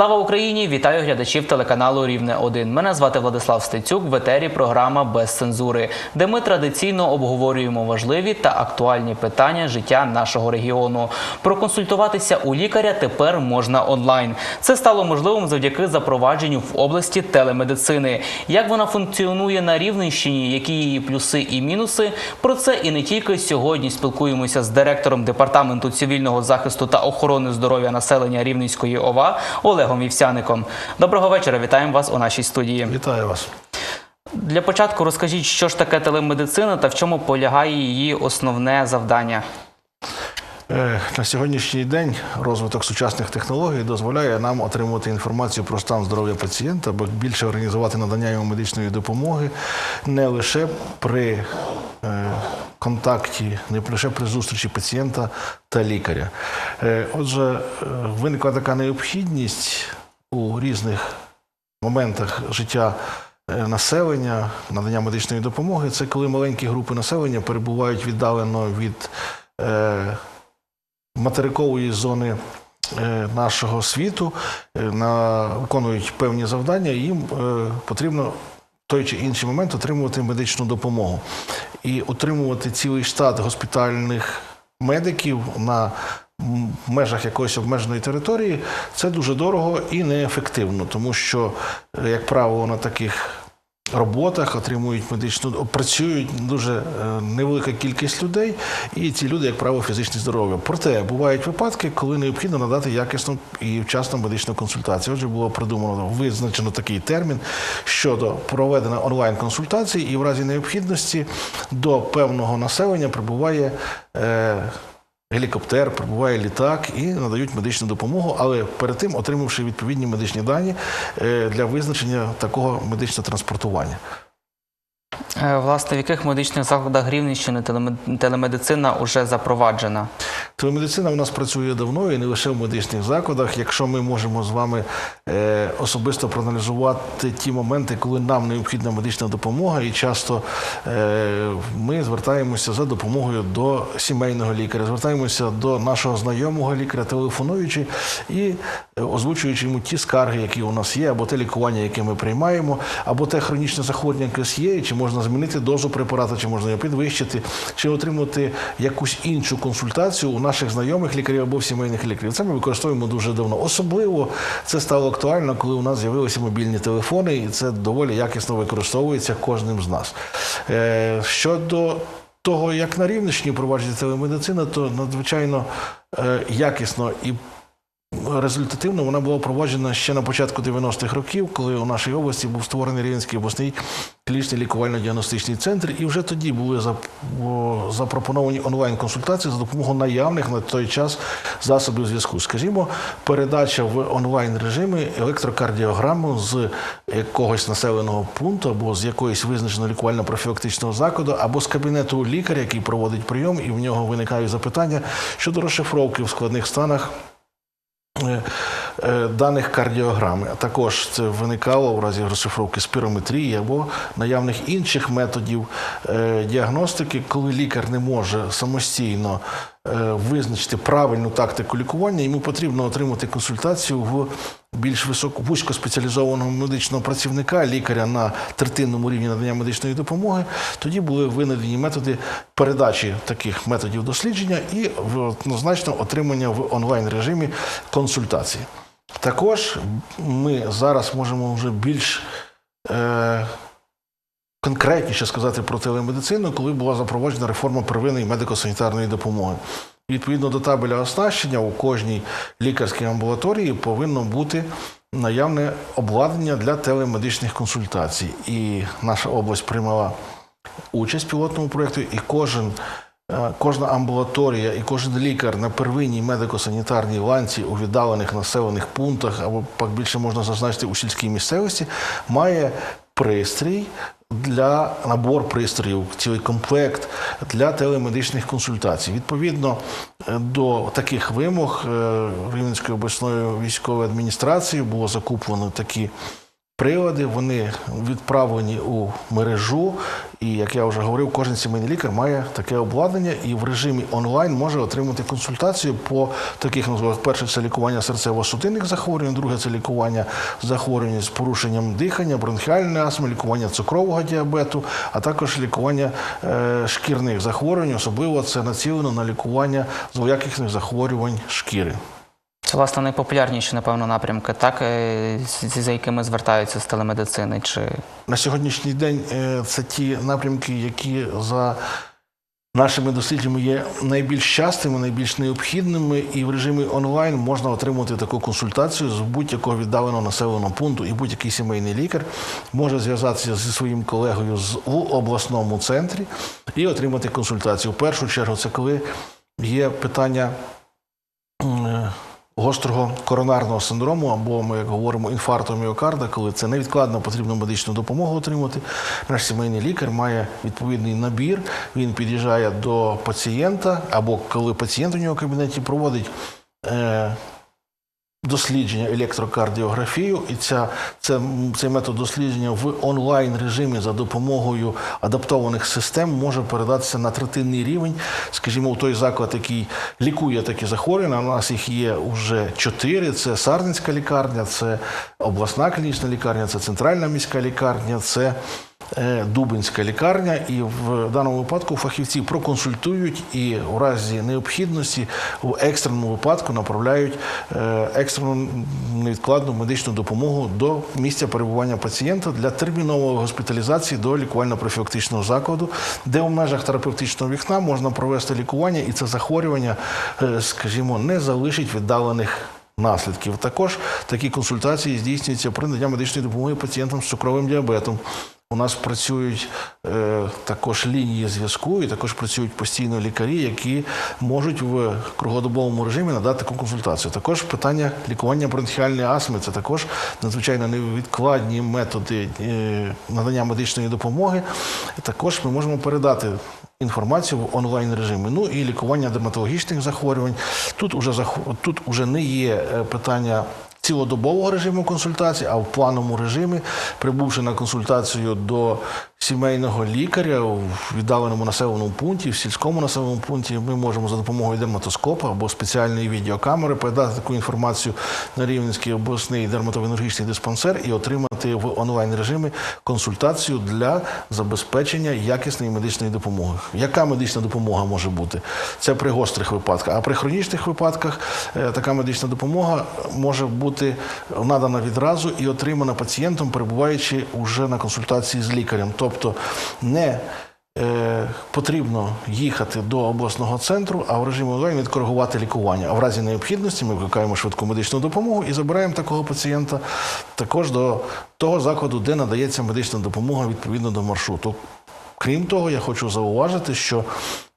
Слава Україні! Вітаю глядачів телеканалу Рівне 1 Мене звати Владислав Стецюк. В етері програма без цензури, де ми традиційно обговорюємо важливі та актуальні питання життя нашого регіону. Проконсультуватися у лікаря тепер можна онлайн. Це стало можливим завдяки запровадженню в області телемедицини. Як вона функціонує на Рівненщині, які її плюси і мінуси? Про це і не тільки сьогодні спілкуємося з директором департаменту цивільного захисту та охорони здоров'я населення Рівненської ОВА Олегом Вівсяником. Доброго вечора. Вітаємо вас у нашій студії. Вітаю вас. Для початку розкажіть, що ж таке телемедицина та в чому полягає її основне завдання. Е, На сьогоднішній день розвиток сучасних технологій дозволяє нам отримувати інформацію про стан здоров'я пацієнта, або більше організувати надання йому медичної допомоги не лише при е, контакті, не лише при зустрічі пацієнта та лікаря. Е, Отже, е, виникла така необхідність у різних моментах життя е, населення, надання медичної допомоги. Це коли маленькі групи населення перебувають віддалено від материкової зони нашого світу, на, виконують певні завдання, і їм е, потрібно той чи інший момент отримувати медичну допомогу. І отримувати цілий штат госпітальних медиків на межах якоїсь обмеженої території це дуже дорого і неефективно, тому що, е, як правило, на таких роботах отримують медичну працюють дуже е, невелика кількість людей, і ці люди, як правило, фізично здорові. Проте бувають випадки, коли необхідно надати якісну і вчасну медичну консультацію. Отже, було придумано визначено такий термін щодо проведення онлайн-консультацій, і в разі необхідності до певного населення прибуває. Е, Гелікоптер, прибуває літак і надають медичну допомогу, але перед тим отримавши відповідні медичні дані е, для визначення такого медичного транспортування. Е, Власне, в яких медичних закладах Рівненщини телемед- телемедицина вже запроваджена? Телемедицина в нас працює давно і не лише в медичних закладах. Якщо ми можемо з вами е, особисто проаналізувати ті моменти, коли нам необхідна медична допомога, і часто е, ми звертаємося за допомогою до сімейного лікаря, звертаємося до нашого знайомого лікаря, телефонуючи і озвучуючи йому ті скарги, які у нас є, або те лікування, яке ми приймаємо, або те хронічне захворювання, якесь є, чи можна змінити дозу препарату, чи можна його підвищити, чи отримати якусь іншу консультацію у наших знайомих лікарів або сімейних лікарів. Це ми використовуємо дуже давно. Особливо це стало актуально, коли у нас з'явилися мобільні телефони, і це доволі якісно використовується кожним з нас. Е, щодо того, як на Рівненщині проваджується телемедицина, то надзвичайно е, якісно і результативно вона була впроваджена ще на початку 90-х років, коли у нашій області був створений Рівненський обласний клінічний лікувально-діагностичний центр, і вже тоді були запропоновані онлайн-консультації за допомогою наявних на той час засобів зв'язку. Скажімо, передача в онлайн режимі електрокардіограму з якогось населеного пункту або з якоїсь визначеного лікувально-профілактичного закладу, або з кабінету лікаря, який проводить прийом, і в нього виникають запитання щодо розшифровки в складних станах даних кардіограми. А також це виникало в разі розшифровки спірометрії або наявних інших методів е, діагностики, коли лікар не може самостійно е, визначити правильну тактику лікування, йому потрібно отримати консультацію в більш високо вузькоспеціалізованого медичного працівника, лікаря на третинному рівні надання медичної допомоги. Тоді були винайдені методи передачі таких методів дослідження і однозначно отримання в онлайн режимі консультації. Також ми зараз можемо вже більш е, конкретніше сказати про телемедицину, коли була запроваджена реформа первинної медико-санітарної допомоги. Відповідно до табеля оснащення у кожній лікарській амбулаторії повинно бути наявне обладнання для телемедичних консультацій. І наша область приймала участь в пілотному проєкті, і кожен. е, Кожна амбулаторія і кожен лікар на первинній медико-санітарній ланці у віддалених населених пунктах, або пак більше можна зазначити у сільській місцевості, має пристрій для набор пристроїв, цілий комплект для телемедичних консультацій. Відповідно е, до таких вимог е, Рівненської обласної військової адміністрації було закуплено такі прилади, вони відправлені у мережу. І як я вже говорив, кожен сімейний лікар має таке обладнання і в режимі онлайн може отримати консультацію по таких назвах. Перше це лікування серцево-судинних захворювань, друге це лікування захворювань з порушенням дихання, бронхіальної астми, лікування цукрового діабету, а також лікування е, шкірних захворювань. Особливо це націлено на лікування злоякісних захворювань шкіри. Це власне найпопулярніші, напевно, напрямки, так е, за якими звертаються з телемедицини. Чи На сьогоднішній день е, це ті напрямки, які за нашими дослідженнями є найбільш частими, найбільш необхідними, і в режимі онлайн можна отримати таку консультацію з будь-якого віддаленого населеного пункту, і будь-який сімейний лікар може зв'язатися зі своїм колегою з у обласному центрі і отримати консультацію. В першу чергу, це коли є питання. Гострого коронарного синдрому, або ми як говоримо інфаркту міокарда, коли це невідкладно потрібно медичну допомогу отримати. Наш сімейний лікар має відповідний набір. Він під'їжджає до пацієнта, або коли пацієнт у нього в кабінеті проводить е, дослідження електрокардіографію, і ця, це, цей метод дослідження в онлайн режимі за допомогою адаптованих систем може передатися на третинний рівень. Скажімо, у той заклад, який лікує такі захворювання. У нас їх є вже чотири: це Сарненська лікарня, це обласна клінічна лікарня, це центральна міська лікарня, це Дубинська лікарня, і в даному випадку фахівці проконсультують і в разі необхідності в екстреному випадку направляють е, екстрену невідкладну медичну допомогу до місця перебування пацієнта для термінової госпіталізації до лікувально-профілактичного закладу, де в межах терапевтичного вікна можна провести лікування, і це захворювання, е, скажімо, не залишить віддалених наслідків. Також такі консультації здійснюються при наданні медичної допомоги пацієнтам з цукровим діабетом. У нас працюють е, також лінії зв'язку, і також працюють постійно лікарі, які можуть в круглодобовому режимі надати таку консультацію. Також питання лікування бронхіальної астми це також надзвичайно невідкладні методи е, надання медичної допомоги. Також ми можемо передати інформацію в онлайн режимі. Ну і лікування дерматологічних захворювань. Тут уже зах- тут уже не є е, питання. Цілодобового режиму консультації, а в плановому режимі, прибувши на консультацію до сімейного лікаря в віддаленому населеному пункті, в сільському населеному пункті, ми можемо за допомогою дерматоскопа або спеціальної відеокамери передати таку інформацію на Рівненський обласний дерматовенергічний диспансер і отримати в онлайн режимі консультацію для забезпечення якісної медичної допомоги. Яка медична допомога може бути? Це при гострих випадках. А при хронічних випадках е, така медична допомога може бути надана відразу і отримана пацієнтом, перебуваючи уже на консультації з лікарем. Тобто не е, потрібно їхати до обласного центру, а в режимі онлайн відкоригувати лікування. А в разі необхідності ми викликаємо швидку медичну допомогу і забираємо такого пацієнта також до того закладу, де надається медична допомога відповідно до маршруту. Крім того, я хочу зауважити, що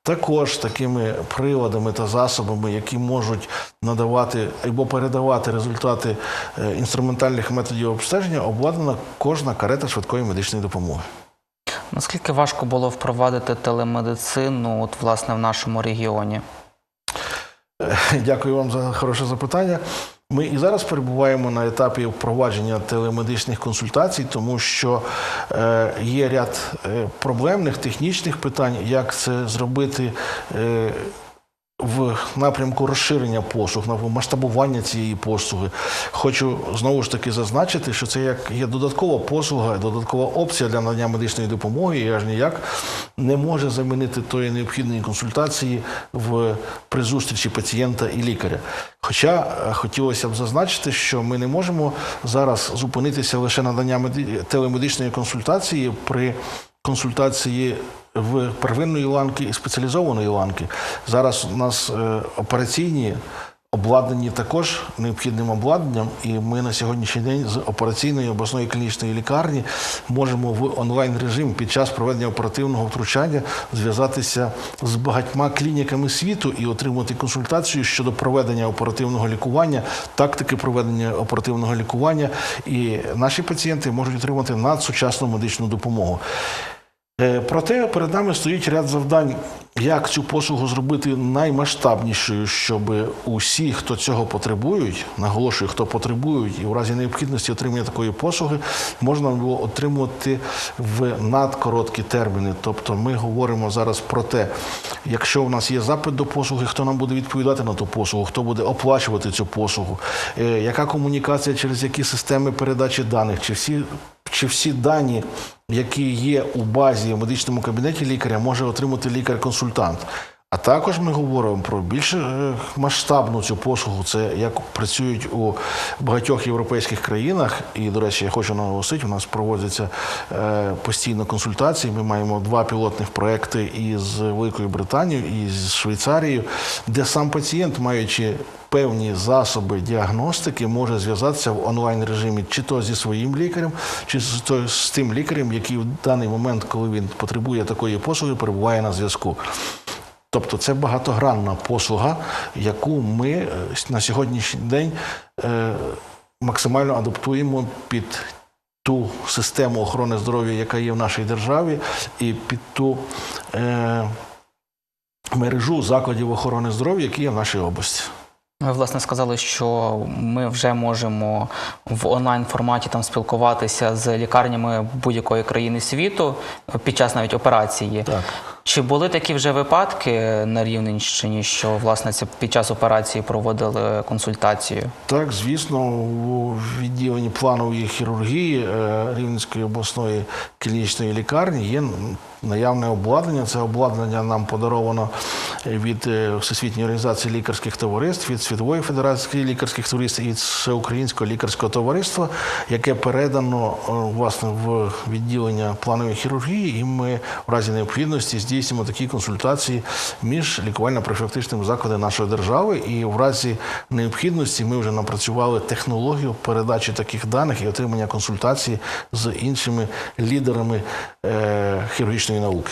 також такими приладами та засобами, які можуть надавати або передавати результати е, інструментальних методів обстеження, обладнана кожна карета швидкої медичної допомоги. Наскільки важко було впровадити телемедицину, от власне в нашому регіоні? Дякую вам за хороше запитання. Ми і зараз перебуваємо на етапі впровадження телемедичних консультацій, тому що е, є ряд е, проблемних технічних питань, як це зробити. В напрямку розширення послуг, на масштабування цієї послуги. Хочу знову ж таки зазначити, що це як є додаткова послуга, додаткова опція для надання медичної допомоги, і аж ніяк не може замінити тої необхідної консультації в при зустрічі пацієнта і лікаря. Хоча е, хотілося б зазначити, що ми не можемо зараз зупинитися лише надання меди- телемедичної консультації при консультації в первинної ланки і спеціалізованої ланки. Зараз у нас е, операційні обладнані також необхідним обладнанням, і ми на сьогоднішній день з операційної обласної клінічної лікарні можемо в онлайн режим під час проведення оперативного втручання зв'язатися з багатьма клініками світу і отримати консультацію щодо проведення оперативного лікування, тактики проведення оперативного лікування. І наші пацієнти можуть отримати надсучасну медичну допомогу. Е, Проте перед нами стоїть ряд завдань, як цю послугу зробити наймасштабнішою, щоб усі, хто цього потребують, наголошую, хто потребують, і в разі необхідності отримання такої послуги, можна було отримувати в надкороткі терміни. Тобто ми говоримо зараз про те, якщо у нас є запит до послуги, хто нам буде відповідати на ту послугу, хто буде оплачувати цю послугу, е, яка комунікація через які системи передачі даних, чи всі чи всі дані, які є у базі в медичному кабінеті лікаря, може отримати лікар-консультант. А також ми говоримо про більш е, масштабну цю послугу. Це як працюють у багатьох європейських країнах. І, до речі, я хочу наголосити, у нас проводяться е, постійно консультації. Ми маємо два пілотних проекти із Великою Британією і з Швейцарією, де сам пацієнт, маючи певні засоби діагностики може зв'язатися в онлайн режимі чи то зі своїм лікарем, чи то, з тим лікарем, який в даний момент, коли він потребує такої послуги, перебуває на зв'язку. Тобто це багатогранна послуга, яку ми е, на сьогоднішній день е, максимально адаптуємо під ту систему охорони здоров'я, яка є в нашій державі, і під ту е, мережу закладів охорони здоров'я, які є в нашій області. Ви власне сказали, що ми вже можемо в онлайн форматі там спілкуватися з лікарнями будь-якої країни світу під час навіть операції. Так. Чи були такі вже випадки на Рівненщині, що власне це під час операції проводили консультацію? Так, звісно, у відділенні планової хірургії е, Рівненської обласної клінічної лікарні є наявне обладнання. Це обладнання нам подаровано від е, Всесвітньої організації лікарських товариств, від Світової федерації лікарських товариств і від Всеукраїнського лікарського товариства, яке передано е, власне в відділення планової хірургії, і ми в разі необхідності здійснюємо такі консультації між лікувально-профілактичними закладами нашої держави. І в разі необхідності ми вже напрацювали технологію передачі таких даних і отримання консультацій з іншими лідерами е, хірургічної науки.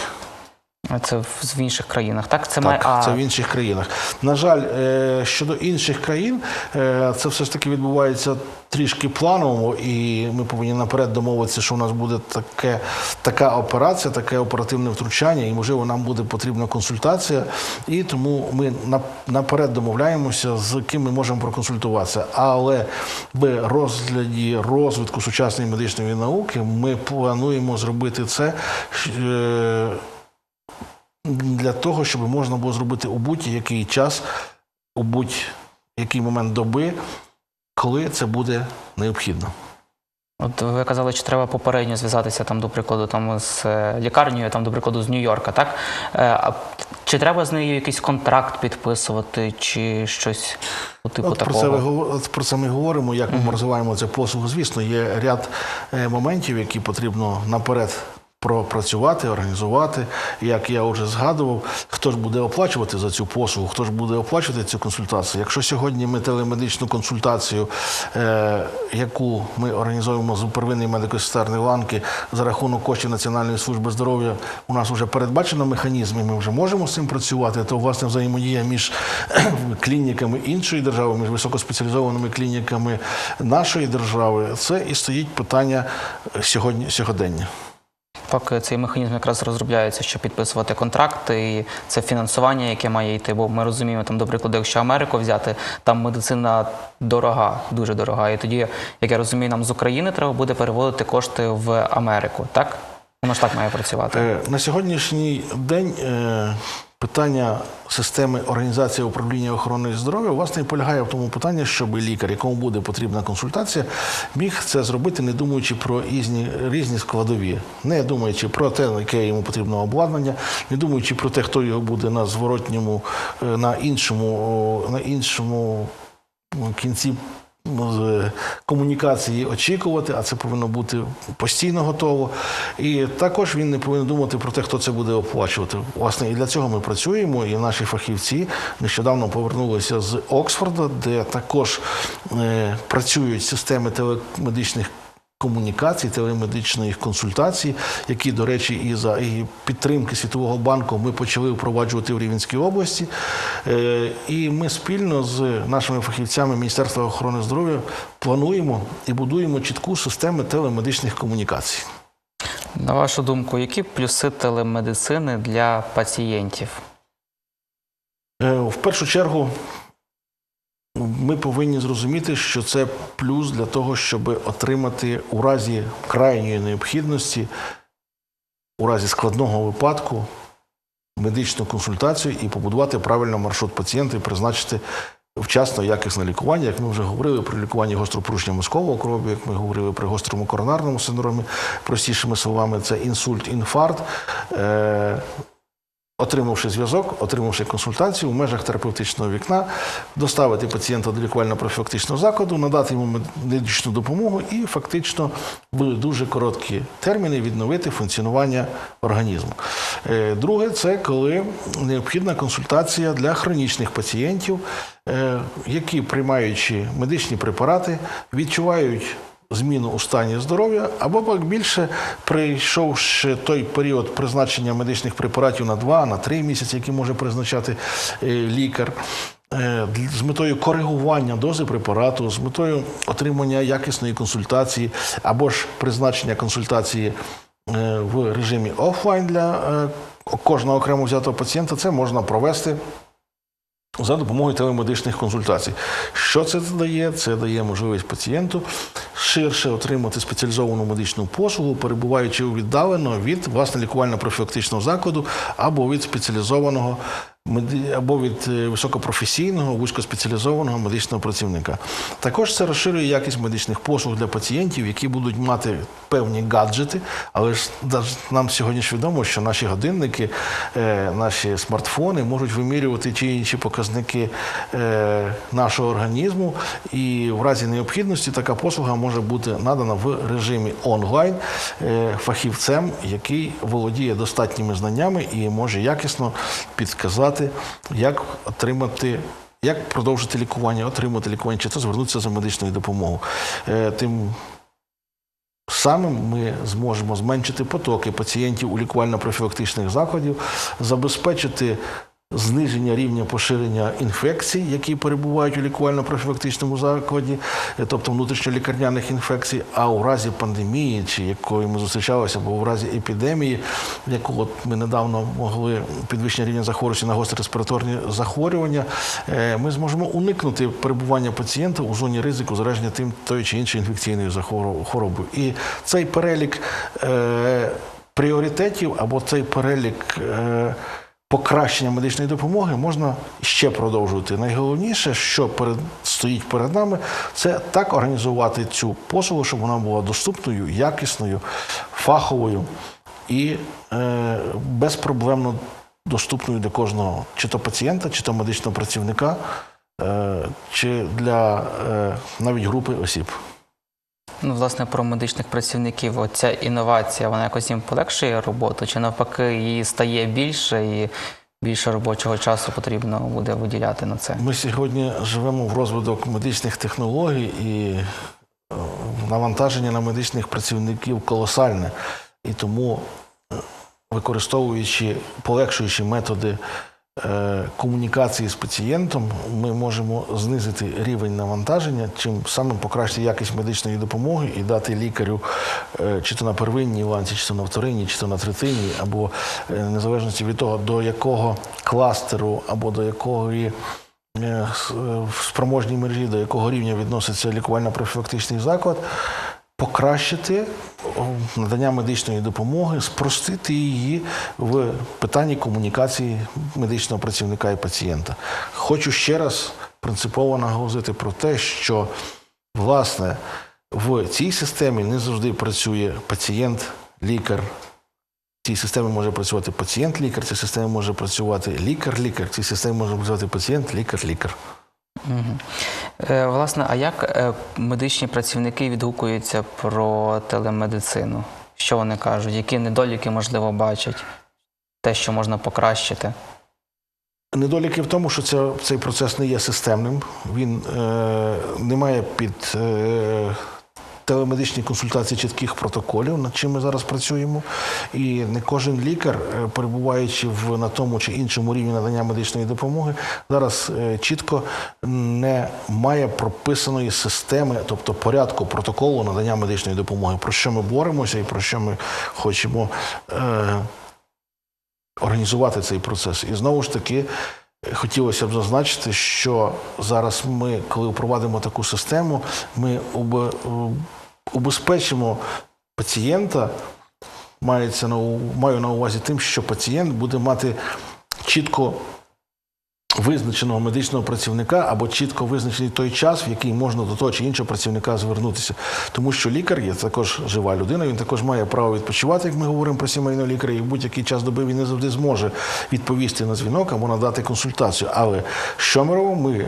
Це в інших країнах. Так, це Так, має а, це в інших країнах. На жаль, е, щодо інших країн, е, це все ж таки відбувається трішки планово, і ми повинні наперед домовитися, що у нас буде таке, така операція, таке оперативне втручання, і можливо нам буде потрібна консультація. І тому ми на- наперед домовляємося, з ким ми можемо проконсультуватися. Але в розгляді розвитку сучасної медичної науки ми плануємо зробити це. Для того, щоб можна було зробити у будь-який час, у будь-який момент доби, коли це буде необхідно. От ви казали, що треба попередньо зв'язатися там, до прикладу, там з е, лікарнею, там, до прикладу, з Нью-Йорка, так? Е, А чи треба з нею якийсь контракт підписувати, чи щось по типу От про, такого? це ви, от про це ми говоримо, як ми розвиваємо цю послугу. Звісно, є ряд е, моментів, які потрібно наперед пропрацювати, організувати. Як я вже згадував, хто ж буде оплачувати за цю послугу, хто ж буде оплачувати цю консультацію. Якщо сьогодні ми телемедичну консультацію, е, яку ми організовуємо з первинної медико-сестерної ланки за рахунок коштів Національної служби здоров'я, у нас вже передбачено механізм, і ми вже можемо з цим працювати, то власне взаємодія між клініками іншої держави, між високоспеціалізованими клініками нашої держави, це і стоїть питання сьогодні сьогодення. Поки цей механізм якраз розробляється, щоб підписувати контракти, і це фінансування, яке має йти. Бо ми розуміємо, там, до прикладу, якщо Америку взяти, там медицина дорога, дуже дорога. І тоді, як я розумію, нам з України треба буде переводити кошти в Америку. Так? Воно ж так має працювати. Е, На сьогоднішній день е, питання системи організації управління охорони здоров'я власне і полягає в тому питанні, щоб лікар, якому буде потрібна консультація, міг це зробити, не думаючи про різні, різні складові, не думаючи про те, яке йому потрібно обладнання, не думаючи про те, хто його буде на зворотньому, е, на іншому, на іншому кінці комунікації очікувати, а це повинно бути постійно готово. І також він не повинен думати про те, хто це буде оплачувати. Власне, і для цього ми працюємо. І наші фахівці нещодавно повернулися з Оксфорда, де також е, працюють системи телемедичних. Комунікацій, телемедичних консультацій, які, до речі, і за і підтримки Світового банку ми почали впроваджувати в Рівненській області. Е, І ми спільно з нашими фахівцями Міністерства охорони здоров'я плануємо і будуємо чітку систему телемедичних комунікацій. На вашу думку, які плюси телемедицини для пацієнтів? Е, В першу чергу ми повинні зрозуміти, що це плюс для того, щоб отримати у разі крайньої необхідності, у разі складного випадку медичну консультацію і побудувати правильно маршрут пацієнта і призначити вчасно якісне лікування, як ми вже говорили при лікуванні гостропорушення мозкового крові, як ми говорили при гострому коронарному синдромі, простішими словами, це інсульт, інфаркт. Е- отримавши зв'язок, отримавши консультацію в межах терапевтичного вікна, доставити пацієнта до лікувально-профілактичного закладу, надати йому медичну допомогу і фактично в дуже короткі терміни відновити функціонування організму. Е, Друге, це коли необхідна консультація для хронічних пацієнтів, е, які приймаючи медичні препарати, відчувають зміну у стані здоров'я, або пак більше прийшовши той період призначення медичних препаратів на 2 на 3 місяці, які може призначати е, лікар. е, З метою коригування дози препарату, з метою отримання якісної консультації або ж призначення консультації е, в режимі офлайн для кожного окремо взятого пацієнта, це можна провести за допомогою телемедичних консультацій. Що це дає? Це дає можливість пацієнту ширше отримати спеціалізовану медичну послугу, перебуваючи віддалено від власне лікувально-профілактичного закладу або від спеціалізованого або від е, високопрофесійного, вузькоспеціалізованого медичного працівника. Також це розширює якість медичних послуг для пацієнтів, які будуть мати певні гаджети, але ж нам сьогодні ж відомо, що наші годинники, е, наші смартфони можуть вимірювати ті інші показники е, нашого організму, і в разі необхідності така послуга може бути надана в режимі онлайн фахівцем, який володіє достатніми знаннями і може якісно підказати, як отримати. Як продовжити лікування, отримати лікування, чи то звернутися за медичною допомогою. Е, Тим самим ми зможемо зменшити потоки пацієнтів у лікувально-профілактичних закладів, забезпечити зниження рівня поширення інфекцій, які перебувають у лікувально-профілактичному закладі, е, тобто внутрішньолікарняних інфекцій, а у разі пандемії, чи якою ми зустрічалися, або у разі епідемії, яку от ми недавно могли підвищення рівня захворюваності на гострі респіраторні захворювання, е, ми зможемо уникнути перебування пацієнта у зоні ризику зараження тим тою чи іншою інфекційною хворобою. І цей перелік е, пріоритетів або цей перелік. Е, Покращення медичної допомоги можна ще продовжувати. Найголовніше, що перед стоїть перед нами, це так організувати цю послугу, щоб вона була доступною, якісною, фаховою і е, безпроблемно доступною для кожного, чи то пацієнта, чи то медичного працівника, е, чи для е, навіть групи осіб. Ну, власне, про медичних працівників. Оця інновація, вона якось їм полегшує роботу, чи навпаки, її стає більше і більше робочого часу потрібно буде виділяти на це. Ми сьогодні живемо в розвиток медичних технологій і е, навантаження на медичних працівників колосальне. І тому, е, використовуючи, полегшуючи методи комунікації з пацієнтом, ми можемо знизити рівень навантаження, чим самим покращити якість медичної допомоги і дати лікарю е, чи то на первинній ланці, чи то на вторинній, чи то на третинній, або е, незалежності від того, до якого кластеру або до якої е, е, в спроможній мережі, до якого рівня відноситься лікувально-профілактичний заклад, покращити надання медичної допомоги, спростити її в питанні комунікації медичного працівника і пацієнта. Хочу ще раз принципово наголосити про те, що власне в цій системі не завжди працює пацієнт, лікар, цій системі може працювати пацієнт-лікар, цій системі може працювати лікар-лікар, цій системі може працювати пацієнт, лікар-лікар. Е, Власне, а як е, медичні працівники відгукуються про телемедицину? Що вони кажуть? Які недоліки, можливо, бачать? Те, що можна покращити? Недоліки в тому, що це, цей процес не є системним, він е, не має під е, телемедичні консультації чітких протоколів, над чим ми зараз працюємо. І не кожен лікар, е, перебуваючи в на тому чи іншому рівні надання медичної допомоги, зараз е, чітко не має прописаної системи, тобто порядку протоколу надання медичної допомоги, про що ми боремося і про що ми хочемо. Е, організувати цей процес. І знову ж таки, хотілося б зазначити, що зараз ми, коли впровадимо таку систему, ми убе- убезпечимо пацієнта, мається на, маю на увазі тим, що пацієнт буде мати чітко визначеного медичного працівника або чітко визначений той час, в який можна до того чи іншого працівника звернутися. Тому що лікар є також жива людина, він також має право відпочивати, як ми говоримо про сімейного лікаря, і в будь-який час доби він не завжди зможе відповісти на дзвінок або надати консультацію. Але що ми робимо? Ми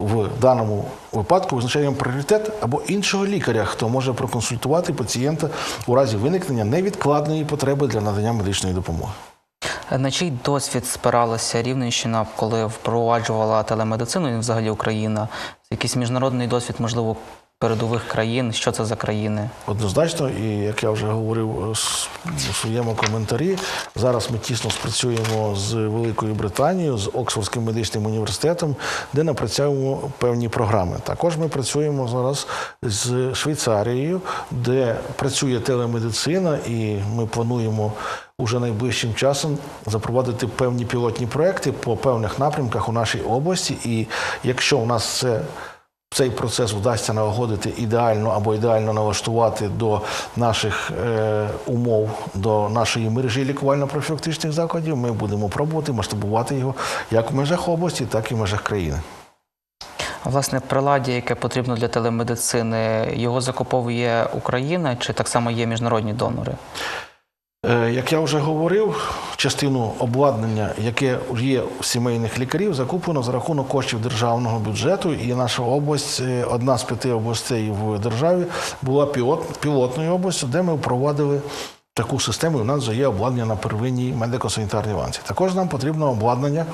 в даному випадку визначаємо пріоритет або іншого лікаря, хто може проконсультувати пацієнта у разі виникнення невідкладної потреби для надання медичної допомоги. На чий досвід спиралася Рівненщина, коли впроваджувала телемедицину і взагалі Україна? Якийсь міжнародний досвід, можливо, передових країн? Що це за країни? Однозначно, і як я вже говорив е, у своєму коментарі, зараз ми тісно спрацюємо з Великою Британією, з Оксфордським медичним університетом, де напрацьовуємо певні програми. Також ми працюємо зараз з Швейцарією, де працює телемедицина, і ми плануємо уже найближчим часом запровадити певні пілотні проекти по певних напрямках у нашій області. І якщо у нас це цей процес вдасться налагодити ідеально або ідеально налаштувати до наших е, умов, до нашої мережі лікувально-профілактичних закладів, ми будемо пробувати масштабувати його як в межах області, так і в межах країни. Власне, приладдя, яке потрібно для телемедицини, його закуповує Україна чи так само є міжнародні донори? Е, Як я вже говорив, частину обладнання, яке є у сімейних лікарів, закуплено за рахунок коштів державного бюджету. І наша область, е, одна з п'яти областей в державі, була пілот, пілотною областю, де ми впровадили таку систему. І у нас вже є обладнання на первинній медико-санітарній ланці. Також нам потрібно обладнання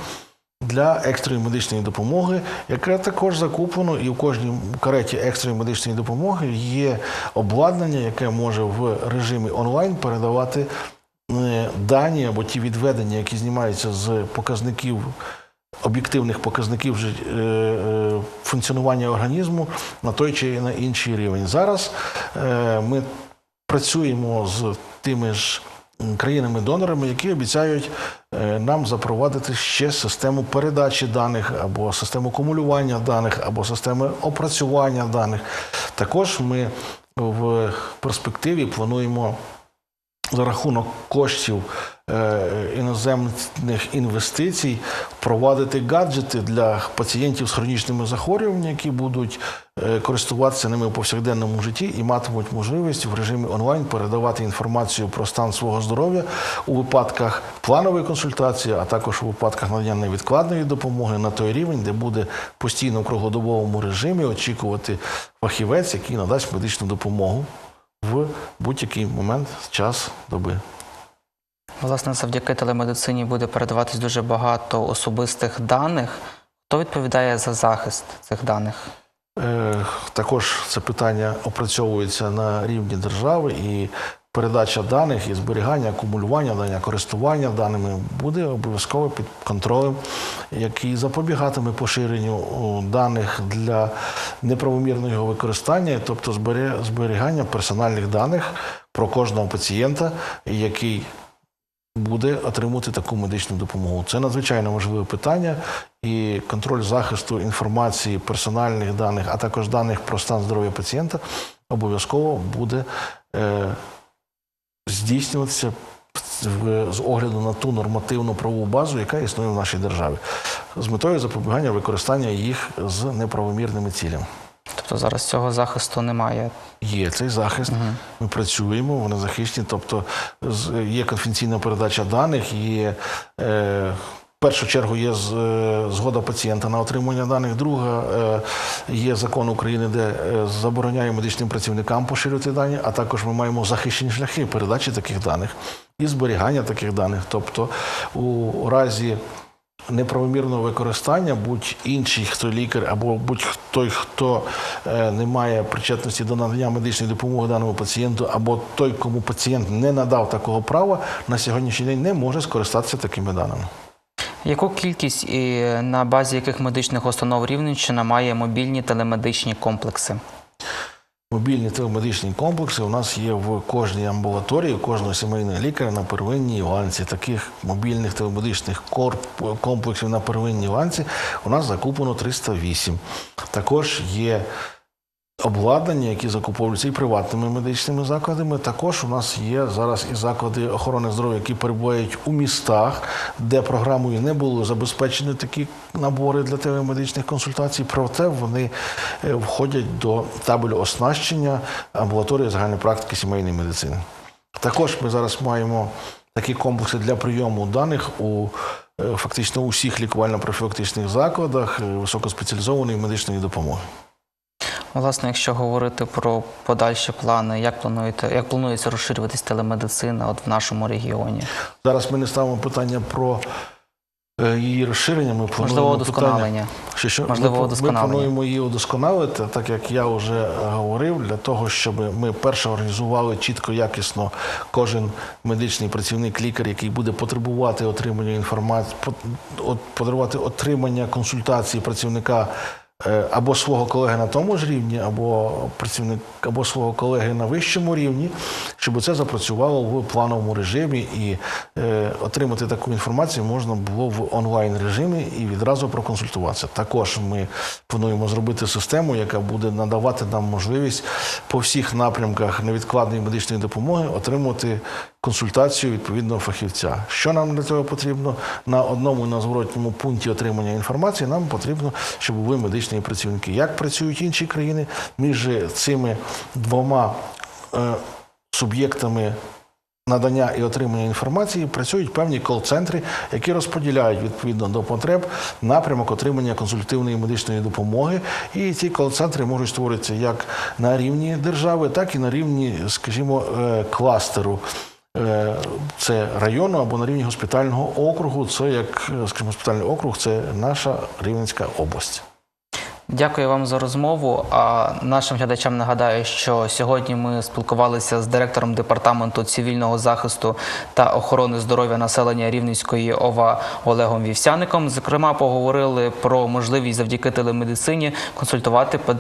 для екстреної медичної допомоги, яке також закуплено, і в кожній кареті екстреної медичної допомоги є обладнання, яке може в режимі онлайн передавати е, дані або ті відведення, які знімаються з показників. Об'єктивних показників е, е, функціонування організму на той чи на інший рівень. Зараз ми працюємо з тими ж країнами-донорами, які обіцяють е, нам запровадити ще систему передачі даних, або систему кумулювання даних, або системи опрацювання даних. Також ми в перспективі плануємо за рахунок коштів е, іноземних інвестицій впровадити гаджети для пацієнтів з хронічними захворюваннями, які будуть е, користуватися ними у повсякденному житті і матимуть можливість в режимі онлайн передавати інформацію про стан свого здоров'я у випадках планової консультації, а також у випадках надання невідкладної допомоги на той рівень, де буде постійно в круглодобовому режимі очікувати фахівець, який надасть медичну допомогу в будь-який момент час доби. Власне, завдяки телемедицині буде передаватись дуже багато особистих даних. Хто відповідає за захист цих даних? Е, Також це питання опрацьовується на рівні держави і передача даних і зберігання, акумулювання даних, користування даними буде обов'язково під контролем, який запобігатиме поширенню даних для неправомірного його використання, тобто зберігання персональних даних про кожного пацієнта, який буде отримувати таку медичну допомогу. Це надзвичайно важливе питання, і контроль захисту інформації, персональних даних, а також даних про стан здоров'я пацієнта обов'язково буде е, здійснюватися з огляду на ту нормативну правову базу, яка існує в нашій державі, з метою запобігання використання їх з неправомірними цілями. Тобто зараз цього захисту немає. Є цей захист. Ми працюємо, вони захищені. Тобто є конфіденційна передача даних, є е, першу чергу є е, згода пацієнта на отримання даних. Друга е, є закон України, де е, забороняє медичним працівникам поширювати дані, а також ми маємо захищені шляхи передачі таких даних і зберігання таких даних. Тобто, у разі неправомірного використання будь-інший, хто лікар, або будь-той, хто не має причетності до надання медичної допомоги даному пацієнту, або той, кому пацієнт не надав такого права, на сьогоднішній день не може скористатися такими даними. Яку кількість і на базі яких медичних установ Рівненщина має мобільні телемедичні комплекси? Мобільні телемедичні комплекси у нас є в кожній амбулаторії, у кожного сімейного лікаря на первинній ланці. Таких мобільних телемедичних комплексів на первинній ланці у нас закуплено 308. Також є обладнання, які закуповуються і приватними медичними закладами. Також у нас є зараз і заклади охорони здоров'я, які перебувають у містах, де програмою не були забезпечені такі набори для телемедичних консультацій. Проте вони е, входять до табелю оснащення амбулаторії загальної практики сімейної медицини. Також ми зараз маємо такі комплекси для прийому даних у е, фактично усіх лікувально-профілактичних закладах е, високоспеціалізованої медичної допомоги. Власне, якщо говорити про подальші плани, як плануєте, як планується розширюватись телемедицина от в нашому регіоні? Зараз ми не ставимо питання про е, її розширення. Ми плануємо Можливо, питання- удосконалення. Що, що? Можливо, ми, удосконалення. Ми плануємо її удосконалити, так як я вже говорив, для того, щоб ми перше організували чітко, якісно кожен медичний працівник, лікар, який буде потребувати отримання інформації, потребувати отримання консультації працівника. Е, Або свого колеги на тому ж рівні, або працівник, або свого колеги на вищому рівні, щоб це запрацювало в плановому режимі і е, отримати таку інформацію можна було в онлайн режимі і відразу проконсультуватися. Також ми плануємо зробити систему, яка буде надавати нам можливість по всіх напрямках невідкладної медичної допомоги отримувати консультацію відповідного фахівця. Що нам для цього потрібно? На одному на зворотньому пункті отримання інформації нам потрібно, щоб були медичні працівники. Як працюють інші країни між цими двома е, суб'єктами надання і отримання інформації працюють певні кол-центри, які розподіляють відповідно до потреб напрямок отримання консультативної медичної допомоги. І ці кол-центри можуть створитися як на рівні держави, так і на рівні, скажімо, е, кластеру. Е, Це району або на рівні госпітального округу. Це як, е, скажімо, госпітальний округ, це наша Рівненська область. Дякую вам за розмову. А нашим глядачам нагадаю, що сьогодні ми спілкувалися з директором департаменту цивільного захисту та охорони здоров'я населення Рівненської ОВА Олегом Вівсяником. Зокрема, поговорили про можливість завдяки телемедицині консультувати па-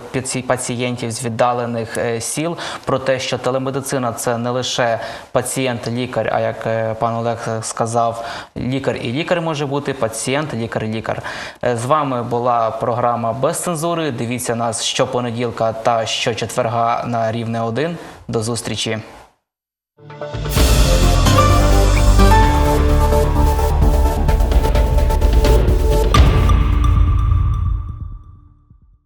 пацієнтів з віддалених е, сіл. Про те, що телемедицина це не лише пацієнт-лікар, а як е, пан Олег сказав, лікар і лікар може бути, пацієнт, лікар, лікар. Е, З вами була програма без цензури. Дивіться нас щопонеділка та щочетверга на рівне один. До зустрічі.